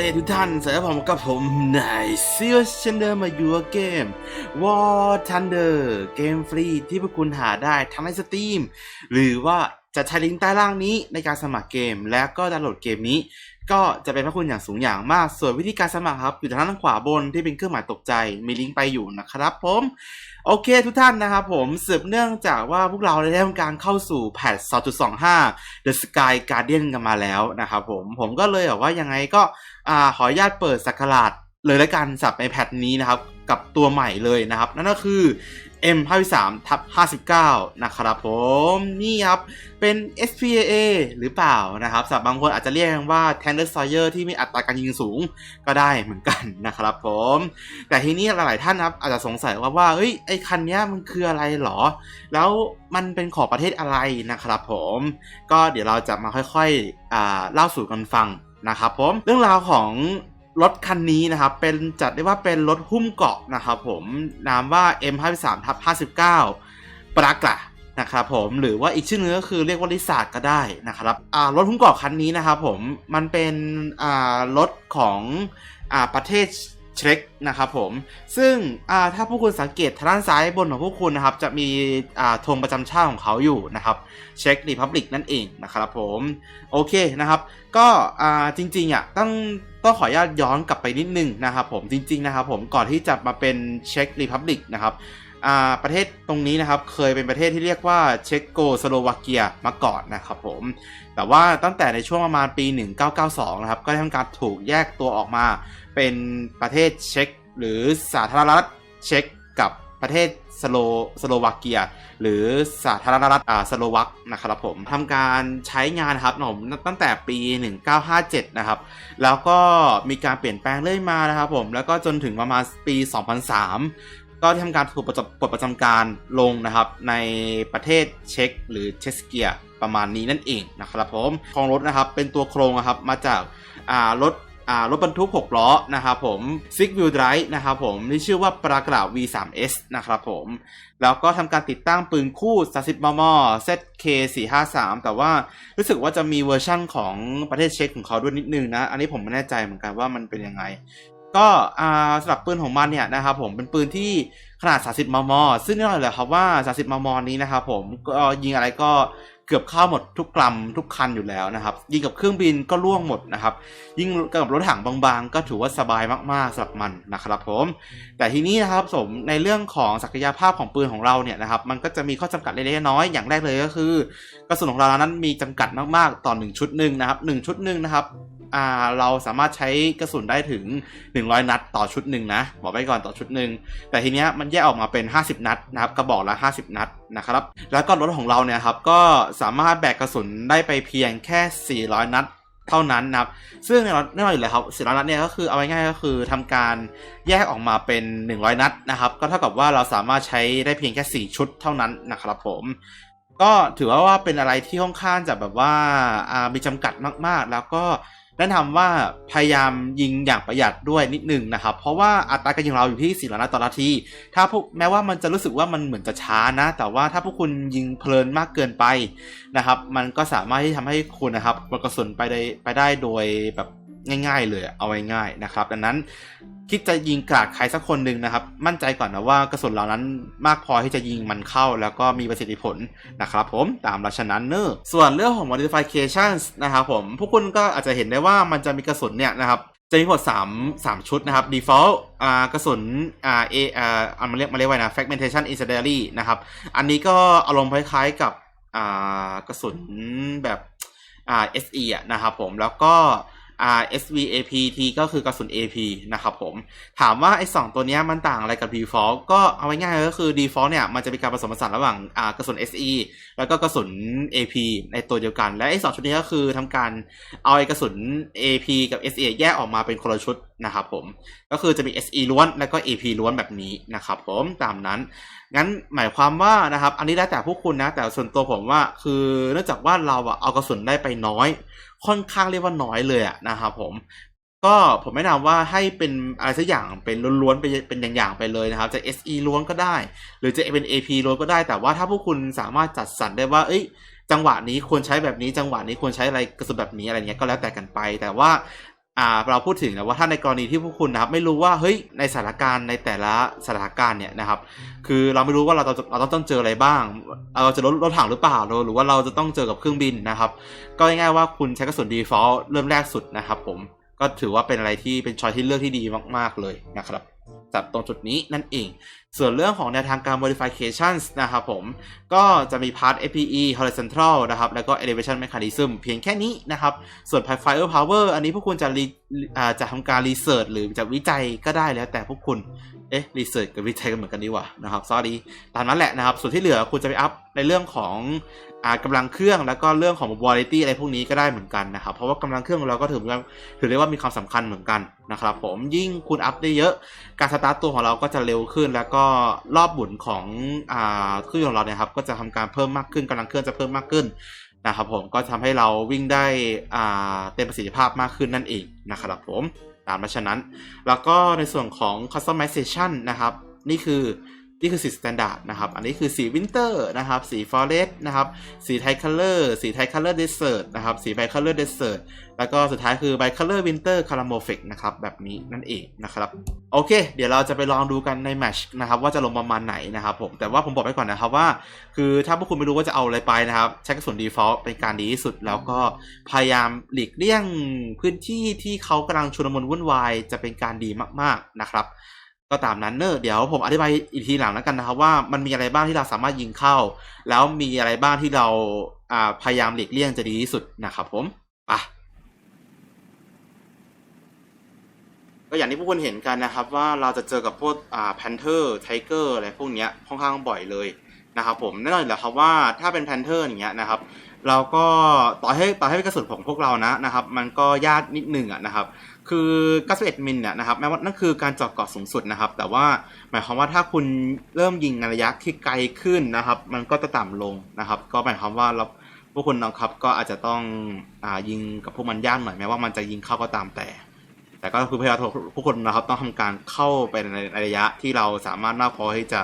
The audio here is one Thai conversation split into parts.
เลทุกท่านสวัสดีผมกับผมนายซิลเชนเดอร์มาอยู่เกม War Thunder เกมฟรีที่พวกคุณหาได้ทั้งในสตรีมหรือว่าจะใช้ลิงก์ใต้ล่างนี้ในการสมัครเกม และก็ดาวน์โหลดเกมนี้ ก็จะเป็นพระคุณอย่างสูงอย่างมาก ส่วนวิธีการสมัครครับ อยู่ทางด้านขวาบนที่เป็นเครื่องหมายตกใจ มีลิงก์ไปอยู่นะครับผม โอเคทุกท่านนะครับผมสืบเนื่องจากว่าพวกเราได้ทำการเข้าสู่แพท2.25 The Sky Guardian กันมาแล้วนะครับผม ผมก็เลยแบบว่ายังไงก็อขออนุญาตเปิดสักราชเลยละกันสับในแพทนี้นะครับ กับตัวใหม่เลยนะครับ นั่นก็คือ M 53ทับ59 นะครับผม นี่ครับ เป็น S.P.A.A. หรือเปล่านะครับสำหรับบางคนอาจจะเรียกว่า Tank Destroyer ที่มีอัตราการยิงสูงก็ได้เหมือนกันนะครับผม แต่ทีนี้หลายๆท่านครับอาจจะสงสัยว่าว่าเอ้ยไอ้คันนี้มันคืออะไรหรอ แล้วมันเป็นของประเทศอะไรนะครับผม ก็เดี๋ยวเราจะมาค่อยๆอเล่าสู่กันฟังนะครับผม เรื่องราวของ รถคันนี้นะครับ เป็นจัดได้ว่าเป็นรถหุ้มเกาะนะครับผมนามว่า M53 ทับ59ปรากะนะครับผมหรือว่าอีกชื่อนึงก็คือเรียกว่าลิซาร์ดก็ได้นะครับรถหุ้มเกาะคันนี้นะครับผมมันเป็นรถของอประเทศเช็กนะครับผมซึ่งถ้าพวกคุณสังเกตทางด้านซ้ายบนของพวกคุณนะครับ จะมีธงประจำชาติของเขาอยู่นะครับเช็กรีพับลิกนั่นเองนะครับผมโอเคนะครับ ก็จริงๆอะต้อง ต้องขออนุญาตย้อนกลับไปนิดนึงนะครับผมจริงๆนะครับผมก่อนที่จะมาเป็นเช็กรีพับลิกนะครับประเทศตรงนี้นะครับเคยเป็นประเทศที่เรียกว่าเช็กโกสโลวาเกียมาก่อนนะครับผมแต่ว่าตั้งแต่ในช่วงประมาณปี 1992 นะครับก็ได้ทำการถูกแยกตัวออกมา เป็นประเทศเช็กหรือสาธารณรัฐเช็กกับประเทศ สโลสโลวาเกีย หรือสาธารณรัฐอ่าสโลวักนะครับผมทำการใช้งานครับผมตั้งแต่ปี 1957 นะครับ แล้วก็มีการเปลี่ยนแปลงเรื่อยมานะครับผมแล้วก็จนถึงประมาณปี 2003ก็ได้ทำการถูกประจำปลดประจำการลงนะครับ ในประเทศเช็กหรือเชสเกียประมาณนี้นั่นเองนะครับผมโครงรถนะครับเป็นตัวโครงนะครับมาจากอ่ารถ รถบรรทุก 6 ล้อนะครับผม Six Wheel Drive นะครับผมที่ชื่อว่าปรากรา V3S นะครับผม แล้วก็ทำการติดตั้งปืนคู่ 30 มม ZK453 แต่ว่ารู้สึกว่าจะมีเวอร์ชั่นของประเทศเช็กของเขาด้วยนิดนึงนะ อันนี้ผมไม่แน่ใจเหมือนกันว่ามันเป็นยังไง ก็สำหรับปืนของมันเนี่ยนะครับผมเป็นปืนที่ขนาด 30 มม ซึ่งแน่นอนเลยครับว่า 30 มม นี้นะครับผมก็ยิงอะไรก็ เกือบเข้าหมดทุกกลัมทุกคันอยู่แล้วนะครับ ยิงกับเครื่องบินก็ล่วงหมดนะครับ ยิงกับรถถังบางๆ ก็ถือว่าสบายมากๆสำหรับมันนะครับผม แต่ทีนี้นะครับสมในเรื่องของศักยภาพของปืนของเราเนี่ยนะครับ มันก็จะมีข้อจำกัดเล็กๆน้อยๆอย่างแรกเลยก็คือกระสุนของเรานั้นมีจำกัดมากๆต่อหนึ่งชุดหนึ่งนะครับหนึ่งชุดหนึ่งนะครับ อ่าเราสามารถใช้กระสุนได้ถึง 100 นัดต่อชุดหนึ่งนะบอกไว้ก่อนต่อชุดหนึ่งแต่ทีเนี้ยมันแยกออกมาเป็น 50 นัดนะครับกระบอกละ 50 นัดนะครับ แล้วก็รถของเราเนี่ยครับก็สามารถแบกกระสุนได้ไปเพียงแค่ 400 นัดเท่านั้นนะครับ ซึ่งแน่นอนอยู่แล้วครับ400นัดเนี่ยก็คือเอาง่ายๆก็คือทำการแยกออกมาเป็น 100 นัดนะครับ ก็เท่ากับว่าเราสามารถใช้ได้เพียงแค่ 4 ชุดเท่านั้นนะครับผมก็ถือว่าว่าเป็นอะไรที่ค่อนข้างจะแบบว่ามีจำกัดมากๆ แล้วก็ แนะนำว่าพยายามยิงอย่างประหยัดด้วยนิดนึงนะครับ เพราะว่าอัตราการยิงเราอยู่ที่4นัดต่อนาที ถ้าพวกแม้ว่ามันจะรู้สึกว่ามันเหมือนจะช้านะ แต่ว่าถ้าพวกคุณยิงเพลินมากเกินไปนะครับ มันก็สามารถที่ทำให้คุณนะครับกระสุนไปได้ไปได้โดยแบบ ง่าย ๆ เลยเอาง่ายนะครับ ดังนั้นคิดจะยิงกราดใครสักคนหนึ่งนะครับ มั่นใจก่อนนะว่ากระสุนเหล่านั้นมากพอที่จะยิงมันเข้า แล้วก็มีประสิทธิผลนะครับ ผมตามราชนั้นเนอร์ส่วนเรื่องของ modifications นะครับผมพวกคุณก็อาจจะเห็นได้ว่ามันจะมีกระสุนเนี่ยนะครับจะมีหมด3 3 ชุดนะครับ default อ่ากระสุนอ่าเออ่าอันมาเรียกมาเรียกว่านะ fragmentation incendiary นะครับ อันนี้ก็อารมณ์คล้ายๆกับอ่ากระสุนแบบอ่า SE อะนะครับผมแล้วก็ อ่า SVAPT ก็คือกระสุน AP นะครับผม ถามว่าไอ้สองตัวนี้มันต่างอะไรกับ default ก็เอาไว้ง่ายก็คือ default เนี่ยมันจะมีการผสมผสานระหว่างอ่ากระสุน SE แล้วก็กระสุน AP ในตัวเดียวกัน และไอ้สองชุดนี้ก็คือทำการเอาไอ้กระสุน AP กับ SE แยกออกมาเป็นคนละชุดนะครับผม ก็คือจะมี SE ล้วนแล้วก็ AP ล้วนแบบนี้นะครับผมตามนั้น งั้นหมายความว่านะครับอันนี้แล้วแต่พวกคุณนะแต่ส่วนตัวผมว่าคือเนื่องจากว่าเราอะเอากระสุนได้ไปน้อย ค่อนข้างเรียกว่าน้อยเลยอะนะครับผมก็ผมแนะนำว่าให้เป็นอะไรสักอย่างเป็นล้วนๆไปเป็นอย่างๆไปเลยนะครับ จะ SE ล้วนก็ได้ หรือจะเป็น AP ล้วนก็ได้ แต่ว่าถ้าพวกคุณสามารถจัดสรรได้ว่า เอ้ย จังหวะนี้ควรใช้แบบนี้ จังหวะนี้ควรใช้อะไรกระสุนแบบนี้อะไรเงี้ยก็แล้วแต่กันไป แต่ว่า อ่าเราพูดถึงนะว่าถ้าในกรณีที่พวกคุณนะครับไม่รู้ว่าเฮ้ยในสถานการณ์ในแต่ละสถานการณ์เนี่ยนะครับคือเราไม่รู้ว่าเราจะเราต้องเจออะไรบ้าง เราจะรถรถถังหรือเปล่าหรือว่าเราจะต้องเจอกับเครื่องบินนะครับ ก็ง่ายๆว่าคุณใช้กระสุน default เริ่มแรกสุดนะครับผมก็ถือว่าเป็นอะไรที่เป็นชอยที่เลือกที่ดีมาก ๆเลยนะครับ จากตรงจุดนี้นั่นเอง ส่วนเรื่องของแนวทางการ modifications นะครับผม ก็จะมี part FPE horizontal นะครับ แล้วก็ elevation mechanism เพียงแค่นี้นะครับ ส่วน fire power อันนี้พวกคุณจะจะทำการ research หรือจะวิจัยก็ได้แล้วแต่พวกคุณ เอ๊ะ research กับวิจัยกันเหมือนกันดีกว่านะครับ sorry ตามนั้นแหละนะครับ ส่วนที่เหลือคุณจะไปอัพในเรื่องของ อ่าลังเครื่องแล้วก็เรื่องของ mobility อะไรพวกนี้ก็ได้เหมือนกันนะครับ เพราะว่ากำลังเครื่องของเราก็ถือว่าถือได้ว่ามีความสำคัญเหมือนกันนะครับ ผมยิ่งคุณอัพได้เยอะ การสตาร์ตตัวของเราก็จะเร็วขึ้น แล้วก็รอบหมุนของอ่าเครื่องของเราเนี่ยครับก็จะทำการเพิ่มมากขึ้นกำลังเครื่องจะเพิ่มมากขึ้นนะครับผมก็ทำให้เราวิ่งได้อ่าเต็มประสิทธิภาพมากขึ้นนั่นเองนะครับผมตามมาฉะนั้น แล้วก็ในส่วนของ customization นะครับนี่คือ นี่คือสี standard นะครับ อันนี้คือสี winter นะครับ สี forest นะครับ สี tri color สี tri color desert นะครับ สี bi color desert แล้วก็สุดท้ายคือ bi color winter caramelic นะครับ แบบนี้นั่นเองนะครับ โอเค เดี๋ยวเราจะไปลองดูกันในแมชนะครับว่าจะลงประมาณไหนนะครับผม แต่ว่าผมบอกไว้ก่อนนะครับว่า คือถ้าพวกคุณไม่รู้ว่าจะเอาอะไรไปนะครับใช้กระสุน default เป็นการดีที่สุด แล้วก็พยายามหลีกเลี่ยงพื้นที่ที่เขากำลังชุลมุนวุ่นวายจะเป็นการดีมากๆนะครับ ก็ตามนั้นเนอะเดี๋ยวผมอธิบายอีกทีหลังแล้วกันนะครับ ว่ามันมีอะไรบ้างที่เราสามารถยิงเข้า แล้วมีอะไรบ้างที่เราพยายามหลีกเลี่ยงจะดีที่สุดนะครับผมไปะก็อย่างที่พวกคุณเห็นกันนะครับว่าเราจะเจอกับพวกอ่าแพนเทอร์ไทเกอร์อะไรพวกเนี้ยค่อนข้างบ่อยเลยนะครับผมแน่นอนอยู่แล้วครับว่าถ้าเป็นแพนเทอร์อย่างเงี้ยนะครับเราก็ต่อให้ต่อให้เป็นกระสุนของพวกเรานะนะครับ มันก็ยากนิดหนึ่งอะนะครับ คือ91มิลเนี่ยนะครับแม้ว่านั่นคือการเจาะเกาะสูงสุดนะครับ แต่ว่าหมายความว่าถ้าคุณเริ่มยิงในระยะที่ไกลขึ้นนะครับ มันก็จะต่ำลงนะครับ ก็หมายความว่าเราพวกคุณนะครับก็อาจจะต้องอ่ายิงกับพวกมันยากหน่อยแม้ว่ามันจะยิงเข้าก็ตามแต่ แต่ก็คือพยายามพวกคนนะครับต้องทำการเข้าไปในระยะที่เราสามารถมากพอที่จะ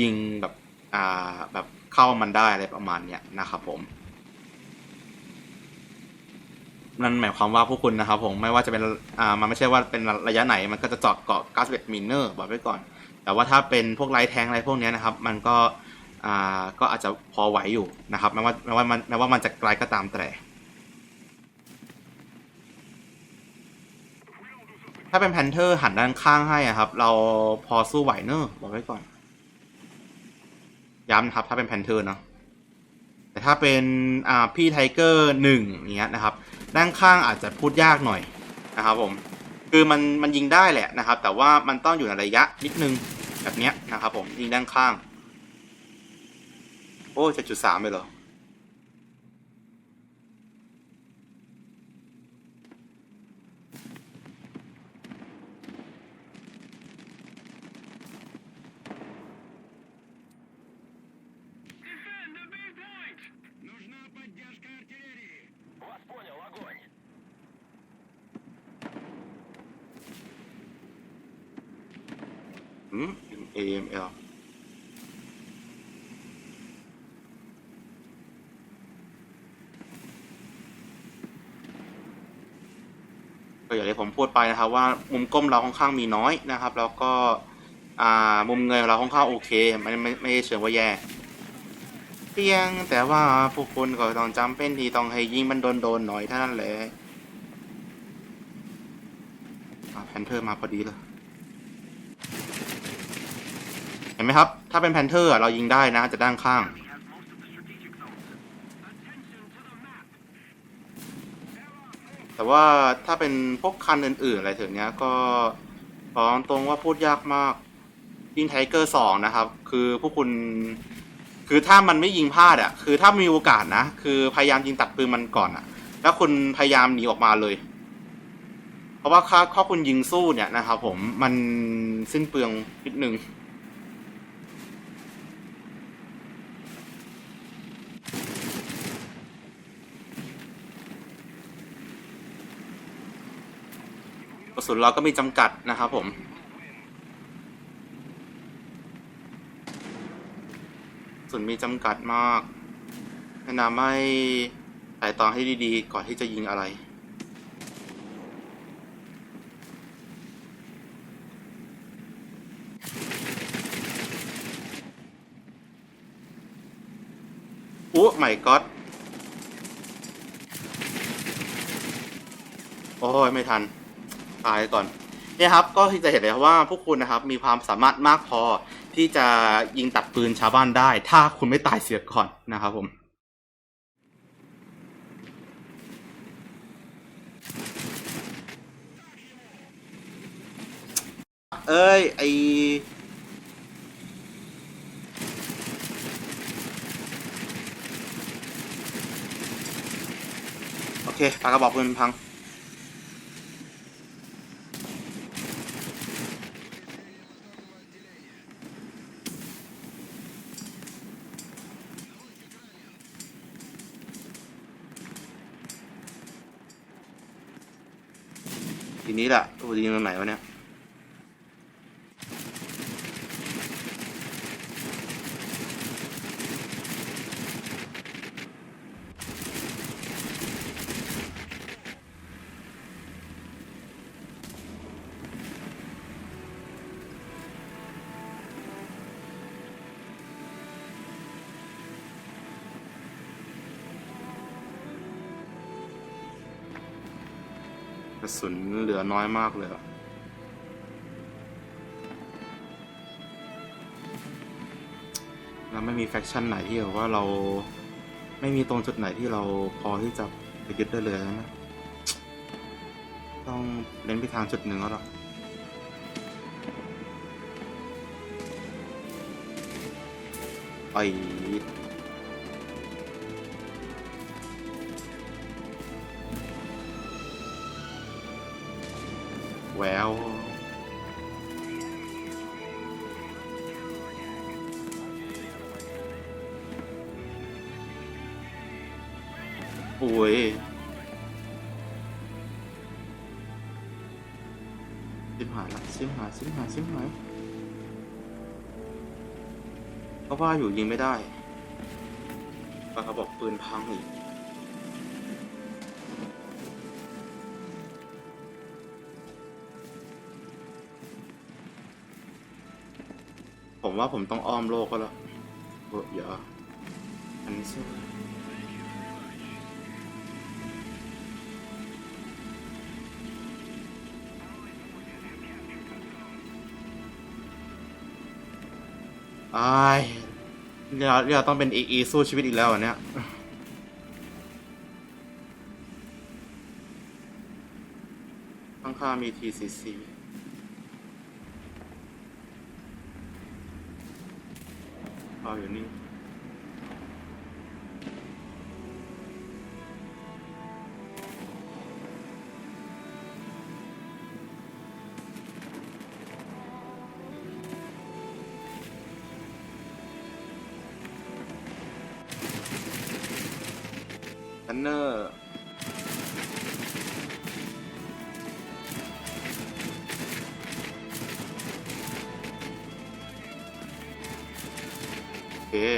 ยิงแบบอ่าแบบเข้ามันได้อะไรประมาณเนี้ยนะครับผม นั่นหมายความว่าพวกคุณนะครับผมไม่ว่าจะเป็นอ่ามันไม่ใช่ว่าเป็นระยะไหนมันก็จะเจาะเกาะ91มิลเนอร์บอกไว้ก่อน แต่ว่าถ้าเป็นพวกไลท์แทงอะไรพวกนี้นะครับมันก็อ่าก็อาจจะพอไหวอยู่นะครับแม้ว่าแม้ว่ามันแม้ว่ามันจะไกลก็ตามแต่ถ้าเป็นแพนเทอร์หันด้านข้างให้อะครับ เราพอสู้ไหวเนอะบอกไว้ก่อน ย้ำนะครับ ถ้าเป็นแพนเทอร์เนาะแต่ถ้าเป็นอ่าพี่ไทเกอร์หนึ่งอย่างเงี้ยนะครับ ด้านข้างอาจจะพูดยากหน่อยนะครับผมคือมันมันยิงได้แหละนะครับ แต่ว่ามันต้องอยู่ในระยะนิดนึงแบบเนี้ยนะครับผมยิงด้านข้าง โอ้จะจุดสามเลยเหรอ อืม AML ก็อย่างที่ผมพูดไปนะครับว่ามุมก้มเราค่อนข้างมีน้อยนะครับ แล้วก็มุมเงยของเราค่อนข้างโอเคไม่ไม่ไม่ได้เชิงว่าแย่ เพียงแต่ว่าพวกคุณก็ต้องจำเป็นที่ต้องให้ยิงมันโดนโดนๆหน่อยเท่านั้นแหละแพนเทอร์มาพอดีเลย เห็ นไหมครับ ถ้าเป็นแพนเทอร์เรายิงได้นะจะด้านข้าง แต่ว่าถ้าเป็นพวกคันอื่นๆอะไรถึงเนี้ยก็บอกตรงว่าพูดยากมากยิงไทเกอร์สองนะครับ คือพวกคุณ คือถ้ามันไม่ยิงพลาดอะคือถ้ามีโอกาสนะ คือพยายามยิงตัดปืนมันก่อนอะแล้วคุณพยายามหนีออกมาเลย เพราะว่าค่าข้อคุณยิงสู้เนี่ยนะครับผมมันสิ้นเปลืองนิดนึง ระสุนเราก็มีจำกัดนะครับผม สุนมีจำกัดมากแนะนำให้สายตองให้ดีๆ ก่อนที่จะยิงอะไร อู้หม่ก็โอ้ย ไม่ทัน ตายก่อนเนี่ยครับก็จะเห็นเลยครับว่าพวกคุณนะครับมีความสามารถมากพอที่จะยิงตัดปืนชาวบ้านได้ ถ้าคุณไม่ตายเสียก่อนนะครับผมเอ้ย ไอโอเคปากกระบอกปืนพัง ทีนี้แหละตัวยิงตรงไหนวะเนี่ย สุนเหลือน้อยมากเลยอะแล้วไม่มีแฟคชั่นไหนที่แบบว่าเราไม่มีตรงจุดไหนที่เราพอที่จะไปยึดได้เลยนะ ต้องเน้นไปทางจุดหนึ่งแล้วล่ะไป แววโอ้ยซิมหายละซิมหายซิมหายซิมหายเพราะว่าอยู่ยิงไม่ได้ปากกระบอกปืนพังอีก ผมว่าผมต้องอ้อมโลกก็แล้วเออเดี๋ยวอันนี้ใช่อายเรียเรียต้องเป็นเอเอสู้ชีวิตอีกแล้วเหรอเนี่ยข้างข้ามี TCC เอ อยู่นี่ทันเนอร์ โอเค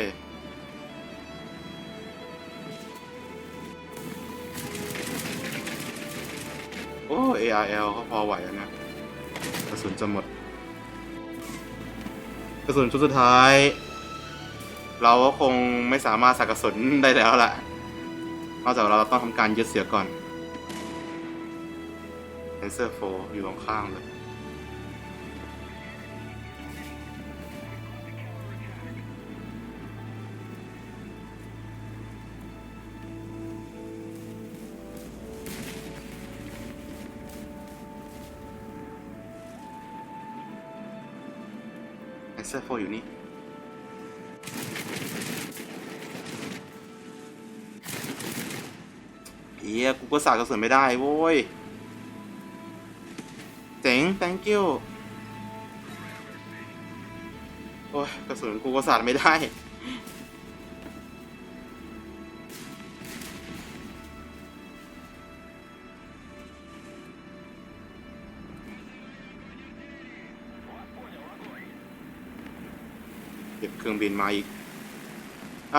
โอ้ ARL เขาพอไหวแล้วนะกระสุนจะหมด กระสุนชุดสุดท้าย เราก็คงไม่สามารถส่กกระสุนได้แล้วล่ะนอกจากเราต้องทำการยึดเสียก่อน Sensor 4อยู่ตรงข้างเลย Sensor 4อยู่นี่ เอียกูก็สาดกระสุนไม่ได้โว้ย เจ๋ง thank you โอ้ยกระสุนกูก็สาดไม่ได้ ครื่องบินมาอีกอ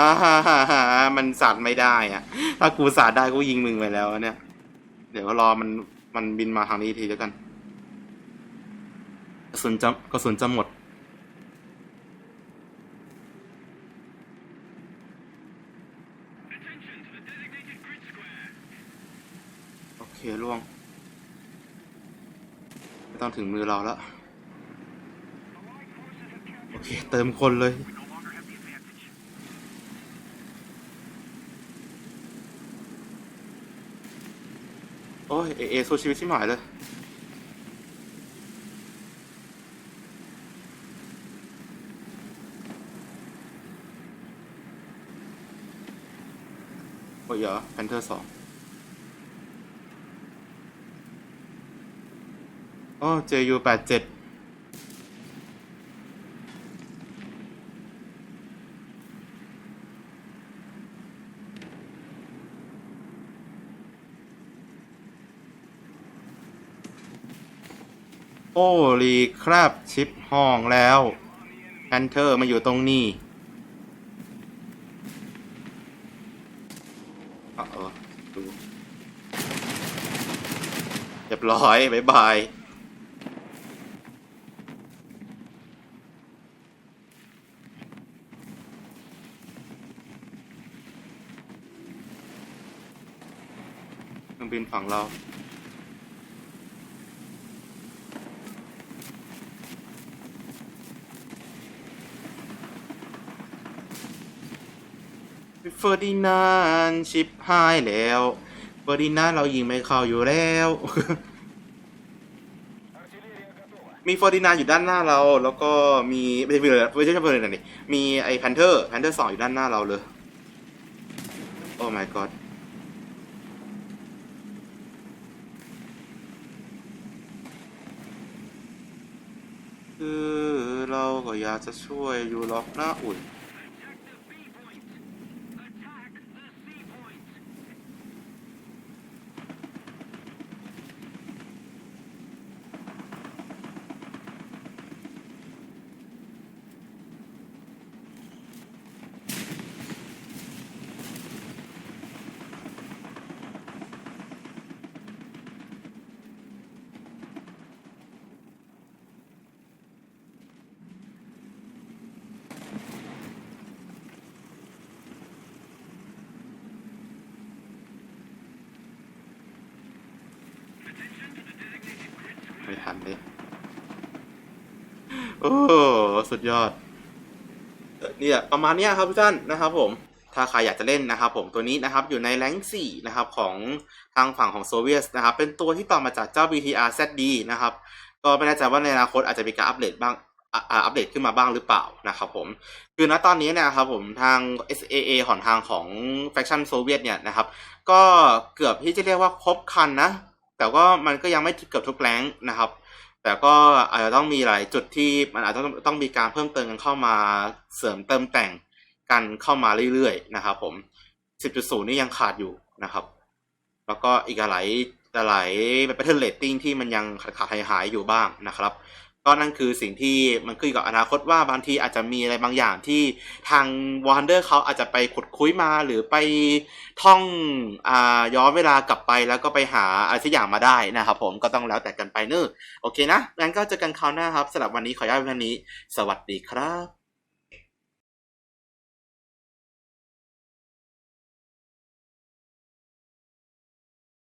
มันสัตว์ไม่ได้อะถ้ากูสัตว์ได้กูยิงมึงไปแล้วเนี่ย เดี๋ยวรอมันมันบินมาทางนี้ทีแล้วกันกระสุนจะกระสุนจะหมด โอเคล่วง ไม่ต้องถึงมือเราแล้ว อเค เติมคนเลยโอ้ยเอเอสู้ชีวิตที่หมายเลยโอ้ยเหรอแพนเทอร์สองโอ้เจยูแปดเจ็ด โอ้ลีครับชิปห้องแล้วแพนเทอร์มาอยู่ตรงนี้เออดูเรียบร้อยบายบายเครื่องบินฝั่งเรา เฟอร์ดินานด์ชิปหายแล้วเฟอร์ดินานด์เรายิงไม่เข้าอยู่แล้ว มีเฟอร์ดินานด์อยู่ด้านหน้าเรา แล้วก็มีไม่ใช่เฟอร์ดินานด์ไม่ใช่เฟอร์ดินานด์นี่มีไอ้แพนเทอร์แพนเทอร์สองอยู่ด้านหน้าเราเลยโอ้ my god คือเราก็อยากจะช่วยอยู่หรอกนะอุ่น ไม่ทันเลยโอ้สุดยอดเนี่ยประมาณนี้ครับทุกท่านนะครับผมถ้าใครอยากจะเล่นนะครับผมตัวนี้นะครับอยู่ในแรงค์4นะครับของทางฝั่งของโซเวียตนะครับเป็นตัวที่ต่อมาจากเจ้า BTR ZD นะครับก็ไม่แน่ใจว่าในอนาคตอาจจะมีการอัปเดตบ้างอัปเดตขึ้นมาบ้างหรือเปล่านะครับผมคือณตอนนี้นะครับผมทาง SAA ของทางของแฟคชั่นโซเวียตเนี่ยนะครับก็เกือบที่จะเรียกว่าครบคันนะ แต่ว่ามันก็ยังไม่เกือบทุกแรงนะครับ แต่ก็อาจจะต้องมีหลายจุดที่มันอาจจะต้องต้องมีการเพิ่มเติมกันเข้ามาเสริมเติมแต่งกันเข้ามาเรื่อยๆนะครับ ผม 10.0 นี่ยังขาดอยู่นะครับ แล้วก็อีกหลายหลายเป็นเทิร์นเลตติ้งที่มันยังขาดหายหายอยู่บ้างนะครับ ก็นั่นคือสิ่งที่มันขึ้นกับอนาคตว่าบางทีอาจจะมีอะไรบางอย่างที่ทางวอนเดอร์เขาอาจจะไปขุดคุ้ยมาหรือไปท่องอ่าย้อนเวลากลับไปแล้วก็ไปหาอะไรสักอย่างมาได้นะครับผมก็ต้องแล้วแต่กันไปเนอะโอเคนะงั้นก็เจอกันคราวหน้าครับสำหรับวันนี้ขออนุญาตเพียงเท่านี้ สวัสดีครับ